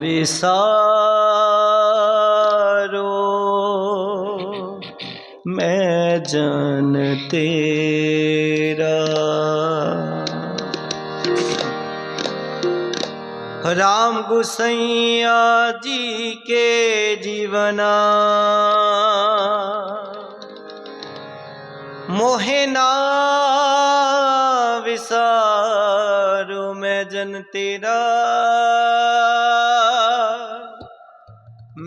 ਵਿਸਾਰੋ ਮੈਂ ਜਨ ਤੇਰਾ ਰਾਮ ਗੁਸਈਆ ਜੀ ਕੇ ਜੀਵਨਾ ਮੋਹਿ ਨਾ ਵਿਸਾਰੋ ਮੈਂ ਜਨ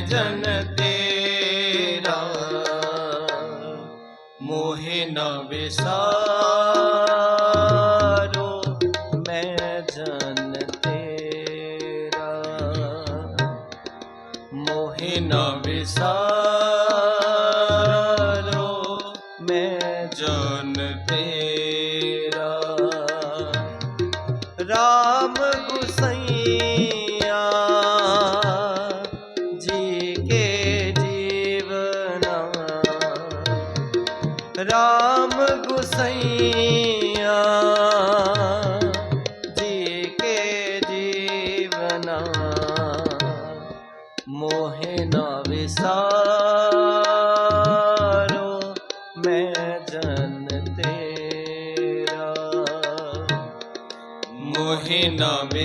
ਜਨ ਤੇਰਾ ਮੋਹਿ ਨ ਵਿਸਾਰੋ।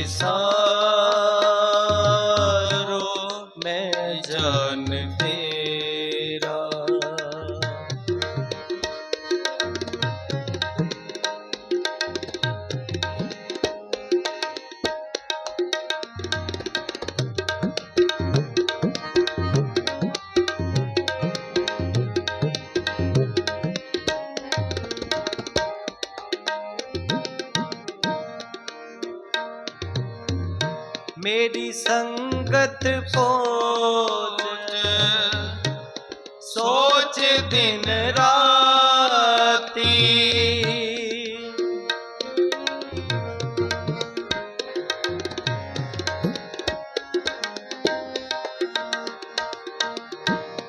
ਨਾ ਮੇਰੀ ਸੰਗਤ ਪੋਚ ਸੋਚ ਦਿਨ ਰਾਤੀ।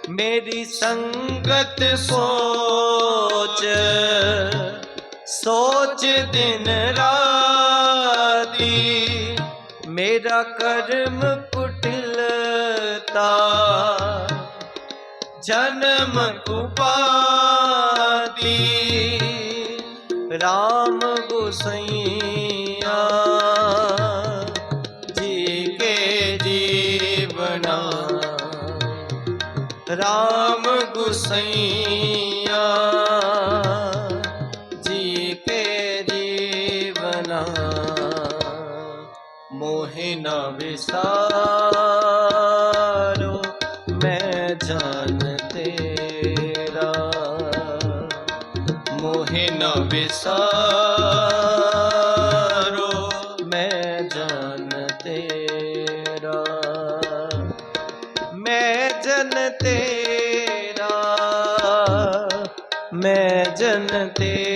ਮੇਰੀ ਸੰਗਤ ਸੋਚ ਸੋਚ ਦਿਨ ਰਾਤੀ। ਮੇਰਾ ਕਰਮ ਕੁਟਲਤਾ ਜਨਮ ਕੁਪਾਤੀ ਰਾਮ ਗੁਸਈਆ ਜੀ ਕੇ ਜੀਵਨਾ। ਰਾਮ ਗੁਸਈਆ। ਵਿਸਾਰੋ, ਮੈਂ ਜਨ ਤੇਰਾ। ਮੋਹਿ ਨ ਵਿਸਾਰੋ, ਮੈਂ ਜਨ ਤੇਰਾ। ਮੈਂ ਜਨ ਤੇਰਾ, ਮੈਂ ਜਨ ਤੇਰਾ।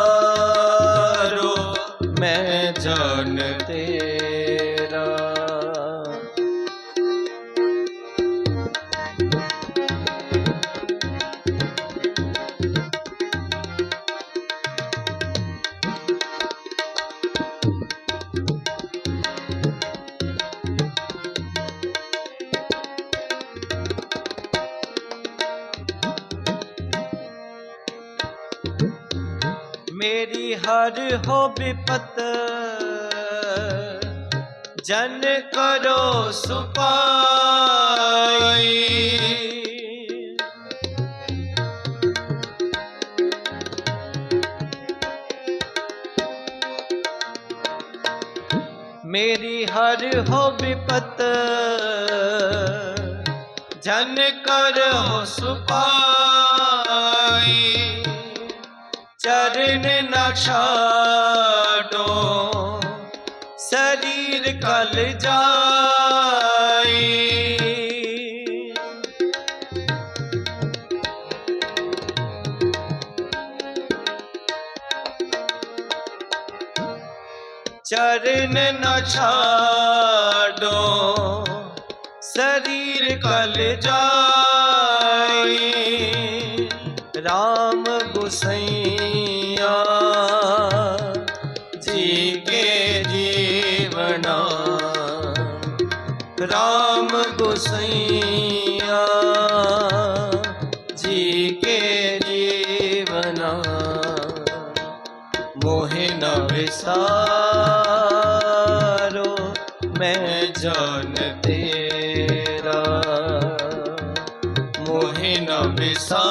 ਹੋ ਬਿਪਤ ਜਨ ਕਰੋ ਸੁਪਾਈ। ਮੇਰੀ ਹਰ ਹੋ ਬਿਪਤ ਜਨ ਕਰੋ ਸੁਪਾਈ। ਚਰਨ ਨਾ ਛਾਡੋ। ਸਰੀਰ ਕਲ ਜਾਈ ਚਰਨ ਨਾ ਛਾਡੋ। ਸਰੀਰ ਕਲ ਜਾਈ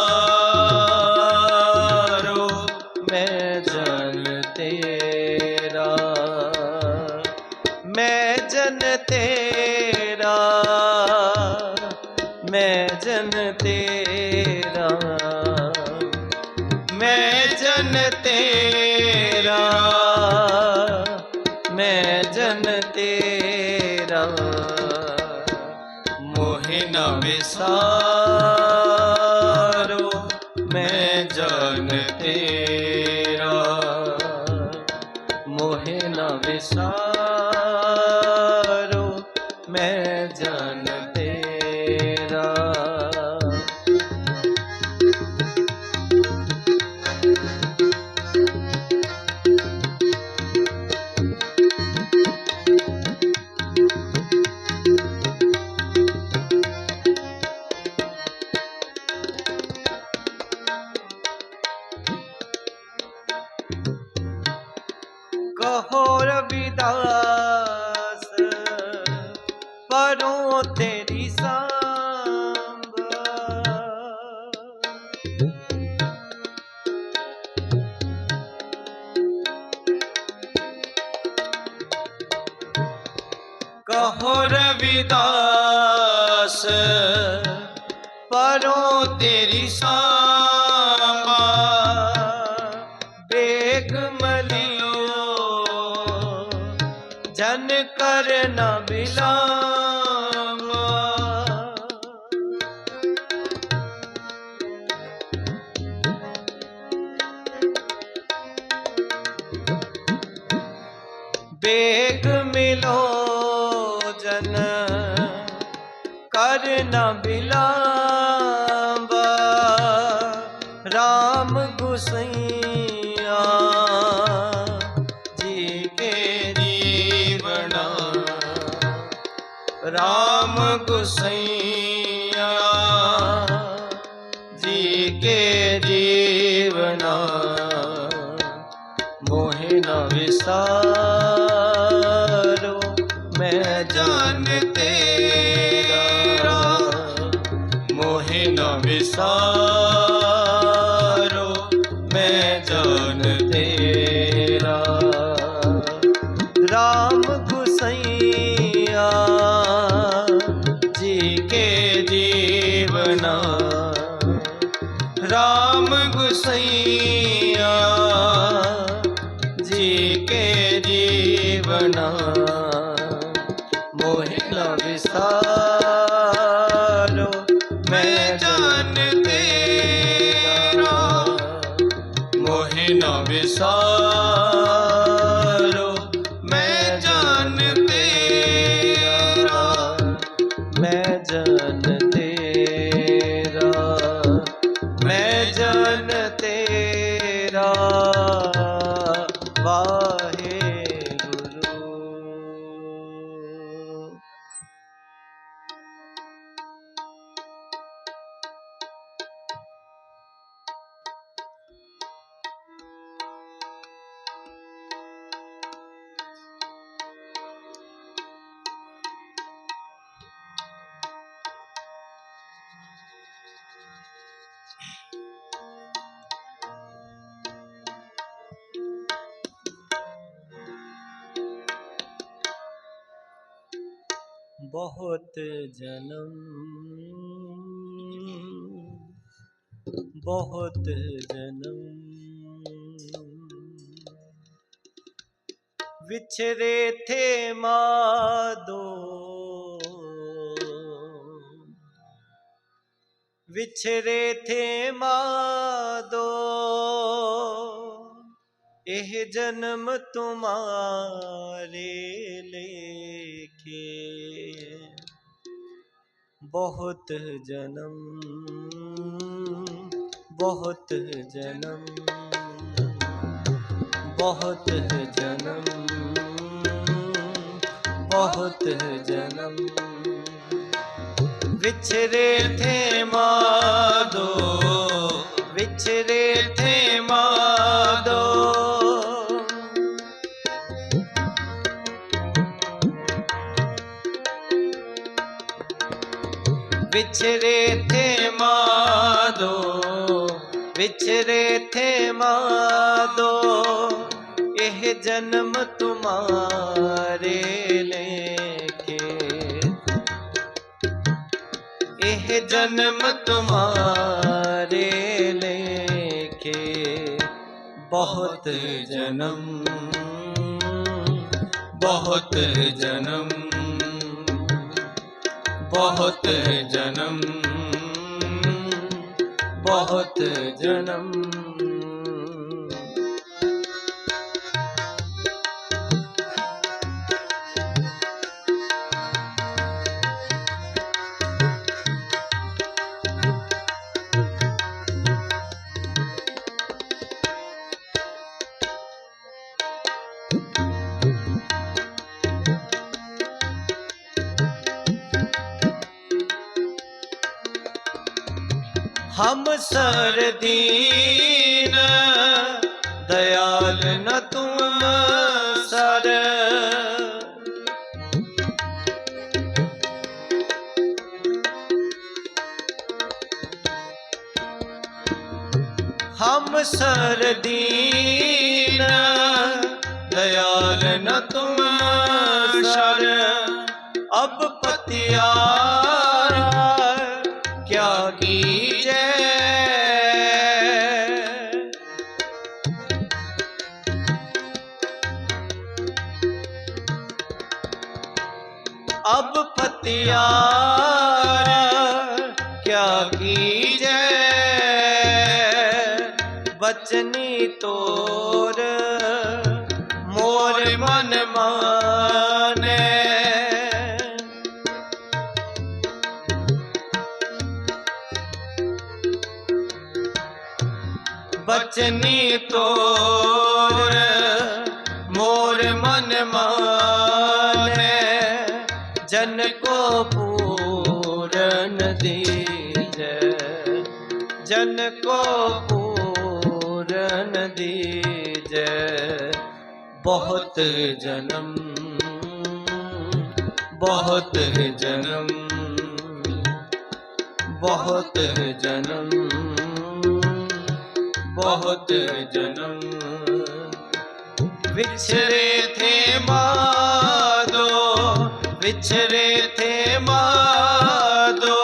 ਵਿਸਾਰੋ ਮੈਂ ਜਨ ਕਹੋ ਰਵਿਦਾਸ ਪਰੋਂ ਤੇਰੀ ਸਾਂਭਾ। ਬੇਗ ਮਲਿਓ ਜਨ ਕਰ ਨ ਬਿਲਾਵਾ ਨ ਬਿਲਾਵਾ RAM ਗੁਸਈਆ, ਜੀ ਕੇ ਜੀਵਨਾ। RAM ਗੁਸਈਆ, ਜੀ ਕੇ ਜੀਵਨਾ। ਮੋਹਿ ਨ ਵਿਸਾਰੋ। RAM ਗੁਸਈਆ ਜੀ ਕੇ ਜੀਵਨਾ। RAM ਗੁਸਈਆ ਜਨ ਤੇਰਾ। ਬਹੁਤ ਜਨਮ ਬਹੁਤ ਜਨਮ। ਵਿਛਰੇ ਥੇ ਮਾਦੋ ਵਿਛਰੇ ਥੇ ਮਾਦੋ ਇਹ ਜਨਮ ਤੁਮਾਰੇ ਲਈ। ਬਹੁਤ ਜਨਮ ਬਹੁਤ ਜਨਮ ਬਹੁਤ ਜਨਮ ਬਹੁਤ ਜਨਮ। ਵਿਛਰੇ ਥੇ ਮਾਦੋ ਵਿਛਰੇ ਥੇ ਮਾਦੋ ਵਿਛਰੇ ਥੇ ਮਾਦੋ ਵਿਛਰੇ ਥੇ ਮਾਦੋ, ਇਹ ਜਨਮ ਤੁਮਾਰੇ ਲੇਖੇ ਇਹ ਜਨਮ ਤੁਮਾਰੇ ਲੇਖੇ ਬਹੁਤ ਜਨਮ ਬਹੁਤ ਜਨਮ। ਬਹੁਤ ਜਨਮ ਬਹੁਤ ਜਨਮ। ਹਮ ਸਰਦੀਨ ਦਇਆਲ ਨ ਤੂੰ ਸਰ। ਹਮ ਸਰਦੀਨ ਦਇਆਲ ਨ ਤੂੰ ਸਰ। ਅਬ ਪਤਿਆ 呀 ਪੂਰਨ ਦੀਜੈ ਜਨ ਕੋ ਪੂਰਨ ਦੀਜੈ ਬਹੁਤ ਜਨਮ ਬਹੁਤ ਜਨਮ ਬਹੁਤ ਜਨਮ ਬਹੁਤ ਜਨਮ ਵਿਛਰੇ ਥੇ ਮਾਂ ਵਿਛਰੇ ਥੇ ਮਾਦੋ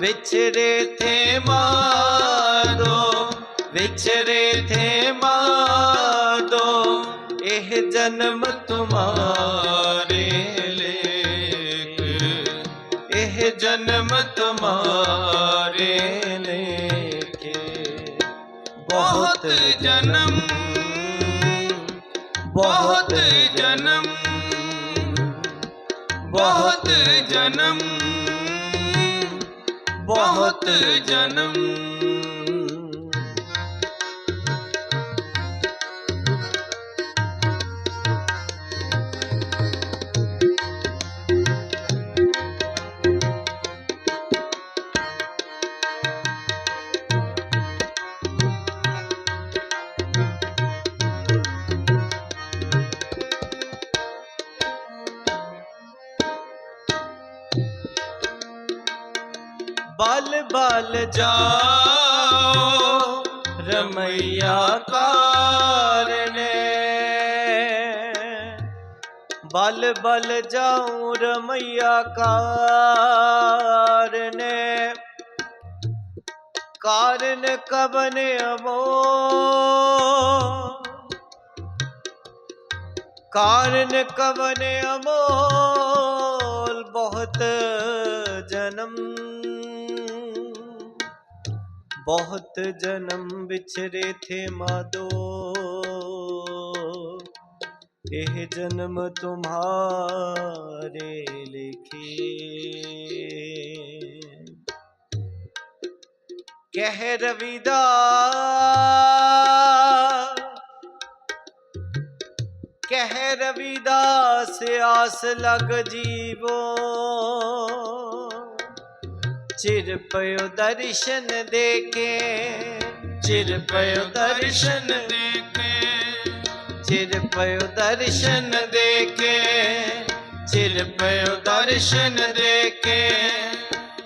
ਵਿਛਰੇ ਥੇ ਮਾਦੋ ਵਿਛਰੇ ਥੇ ਮਾਦੋ, ਇਹ ਜਨਮ ਤੁਮਾਰੇ ਲੇਕ ਇਹ ਜਨਮ ਤੁਮਾਰੇ ਲੇਕੇ ਬਹੁਤ ਜਨਮ ਬਹੁਤ ਜਨਮ ਜਨਮ। ਬਹੁਤ ਜਨਮ। ਬਲ ਬਲ ਜਾਓ ਰਮਈਆ ਕਾਰਨੇ ਬਲ ਬਲ ਜਾਉ ਰਮਈਆ ਕਾਰਨੇ ਕਾਰਨ ਕਬਨ ਅਮੋ ਕਾਰਨ ਕਵਨ ਅਮੋਲ ਬਹੁਤ ਜਨਮ ਬਹੁਤ ਜਨਮ ਵਿਛਰੇ ਥੇ ਮਾਦੋ। ਇਹ ਜਨਮ ਤੁਮਾਰੇ ਲਿਖੇ। ਕਹਿ ਰਵਿਦਾਸ ਕਹਿ ਰਵਿਦਾਸ ਆਸ ਲਗ ਜੀਵੋ। ਚਿਰ ਪਇਓ ਦਰਸ਼ਨ ਦੇਖੇ ਚਿਰ ਪਇਓ ਦਰਸ਼ਨ ਦੇਖੇ ਚਿਰ ਪਇਓ ਦਰਸ਼ਨ ਦੇਖੇ ਚਿਰ ਪਇਓ ਦਰਸ਼ਨ ਦੇਖੇ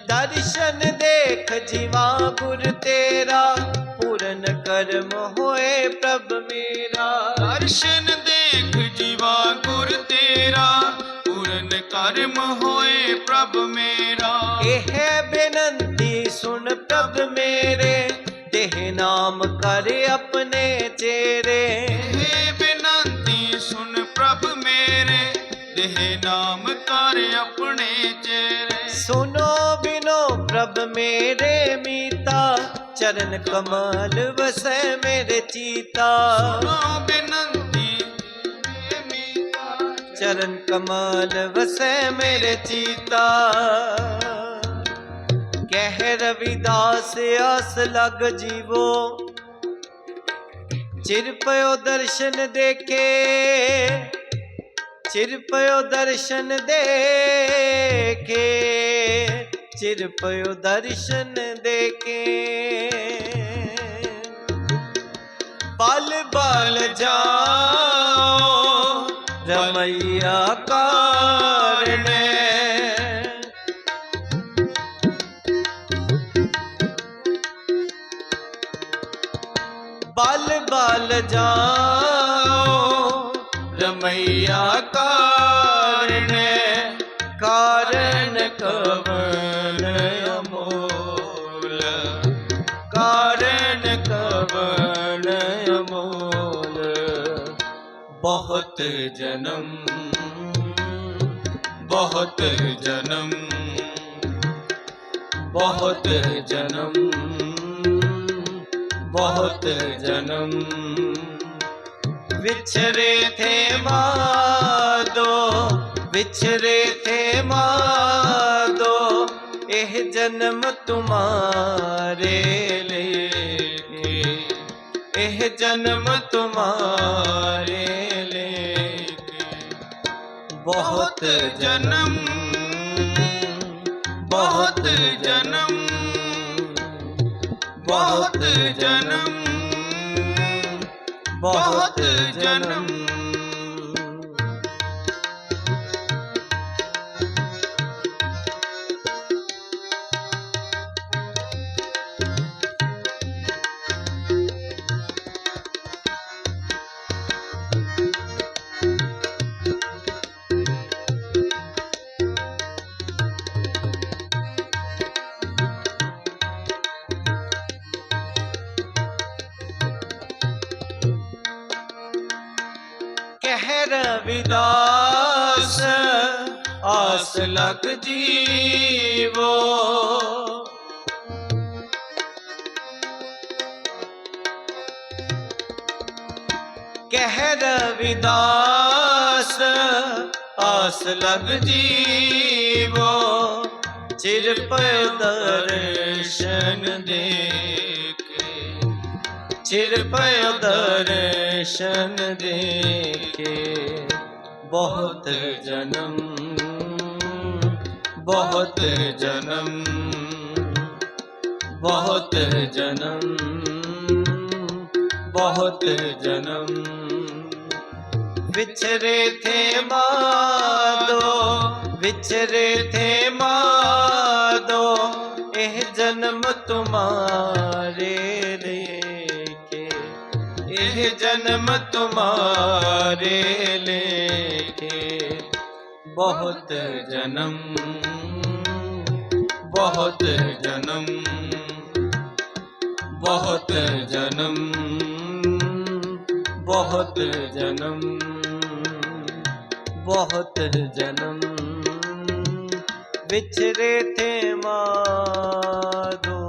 ਦਰਸ਼ਨ ਦੇਖ ਜੀਵਾ ਗੁਰ ਤੇਰਾ, ਪੂਰਨ ਕਰਮ ਹੋਏ ਪ੍ਰਭ ਮੇਰਾ। ਦਰਸ਼ਨ ਦੇਖ ਜੀਵਾ ਗੁਰ ਤੇਰਾ ਕਰਮ ਹੋਏ ਪ੍ਰਭ ਮੇਰਾ। ਇਹ ਬੇਨੰਤੀ ਸੁਣ ਪ੍ਰਭ ਮੇਰੇ ਦੇਹ ਨਾਮ ਕਰ ਆਪਣੇ ਚੇਰੇ। ਇਹ ਬੇਨੰਤੀ ਸੁਣ ਪ੍ਰਭ ਮੇਰੇ ਦੇਹ ਨਾਮ ਕਰ ਆਪਣੇ ਚਿਹਰੇ ਸੁਨੋ ਬਿਨੋ ਪ੍ਰਭ ਮੇਰੇ ਮੀਤਾ ਚਰਨ ਕਮਲ ਵਸੈ ਮੇਰੇ ਚੀਤਾ। ਸੁਣੋ ਬੇਨੰਤੀ ਚਰਨ ਕਮਲ ਵਸੈ ਮੇਰੇ ਚੀਤਾ। ਕਹਿ ਰਵਿਦਾਸ, ਆਸ ਲਗ ਜੀਵੋ। ਚਿਰ ਪਇਓ ਦਰਸ਼ਨ ਦੇਖੇ, ਚਿਰ ਪਇਓ ਦਰਸ਼ਨ ਦੇਖੇ, ਚਿਰ ਪਇਓ ਦਰਸ਼ਨ ਦੇਖੇ। ਬਲ ਬਲ ਜਾਓ ਰਮਈਆ ਕਾਰਣੇ ਬਲ ਬਲ ਜਾਓ, ਰਮਈਆ ਕਾਰਣੇ ਕਾਰਨ ਕਵਨ ਅਮੋਲ? ਅਮੋਲ ਕਾਰਨ ਕਵਨ ਅਮੋਲ? ਬਹੁਤ ਜਨਮ ਬਹੁਤ ਜਨਮ ਬਹੁਤ ਜਨਮ ਬਹੁਤ ਜਨਮ। ਵਿਛਰੇ ਥੇ ਮਾਦੋ, ਵਿਛਰੇ ਥੇ ਮਾਦੋ, ਇਹ ਜਨਮ ਤੁਮਾਰੇ ਲਈ ਇਹ ਜਨਮ ਤੁਮਾਰੇ ਲਈ ਬਹੁਤ ਜਨਮ ਬਹੁਤ ਜਨਮ ਬਹੁਤ ਜਨਮ ਬਹੁਤ ਜਨਮ। ਆਸ ਲਗ ਜੀਵੋ। ਕਹਿ ਰਵਿਦਾਸ, ਆਸ ਲਗ ਜੀਵੋ। ਚਿਰ ਪਇ ਦਰਸ਼ਨ ਦੇਖੇ। ਚਿਰ ਪਇ ਦਰਸ਼ਨ ਦੇਖੇ। ਬਹੁਤ ਜਨਮ ਬਹੁਤ ਜਨਮ ਬਹੁਤ ਜਨਮ ਬਹੁਤ ਜਨਮ। ਵਿਛਰੇ ਥੇ ਮਾਦੋ, ਵਿਛਰੇ ਥੇ ਮਾਦੋ, ਇਹ ਜਨਮ ਤੁਮਾਰੇ ਲੇਕੇ ਇਹ ਜਨਮ ਤੁਮਾਰੇ ਲੇਕੇ ਬਹੁਤ ਜਨਮ ਬਹੁਤ ਜਨਮ ਬਹੁਤ ਜਨਮ ਬਹੁਤ ਜਨਮ ਬਹੁਤ ਜਨਮ। ਵਿਛਰੇ ਥੇ ਮਾਰੋ